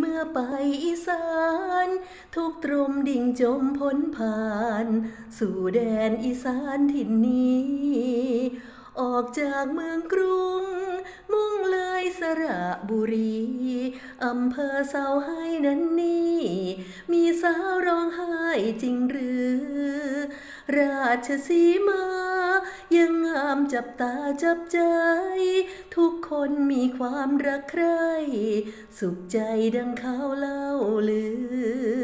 เมื่อไปอีสาน ทุกตรมดิ่งจมพ้นผ่าน สู่แดนอีสานถิ่นนี้ ออกจากเมืองกรุง มุ่งเลยสระบุรี อำเภอเสาให้นั้นนี่ มีสาวร้องไห้จริงหรือ ราชสีมา ยังงามจับตาจับใจ ทุกคนมีความรักใคร่ สุขใจดังเขาเล่าลือ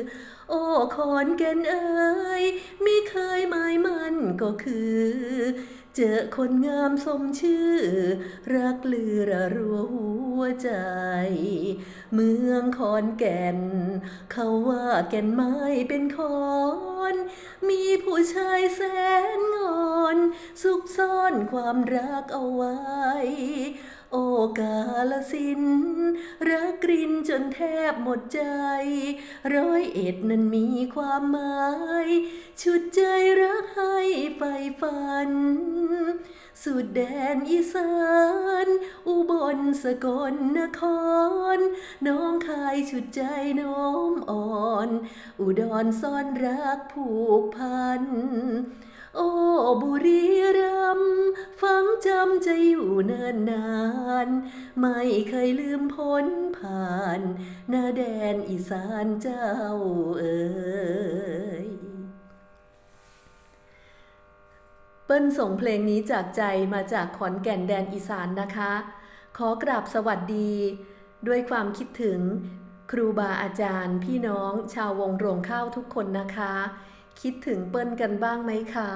โอ้ขอนแก่นเอ้ยไม่เคยหมายมันก็คือ เจอคนงามสมชื่อ รักลือระรัวหัวใจ เมืองขอนแก่น เขาว่าแก่นไม้เป็นคอน มีผู้ชายแสนงอน ซุกซ่อนความรักเอาไว้โอกาลสินรักกรินจนแทบหมดใจ ร้อยเอ็ดนั้นมีความหมาย ชุดใจรัก ฝัน สุดแดนอีสาน อุบลสกลนคร น้องคายชุดใจน้อมอ่อน อุดรซ่อนรักผูกพัน โอ้บุรีรัมฟังจำจะอยู่เนินนาน ไม่เคยลืมพ้นผ่าน หน้าแดนอีสานเจ้าเอ๋ย เปิ้ลส่งเพลงนี้จากใจมาจากขอนแก่นแดนอีสานนะคะ ขอกราบสวัสดี ด้วยความคิดถึงครูบาอาจารย์ พี่น้องชาววงโรงข้าวทุกคนนะคะ คิดถึงเปิ้ลกันบ้างไหมคะ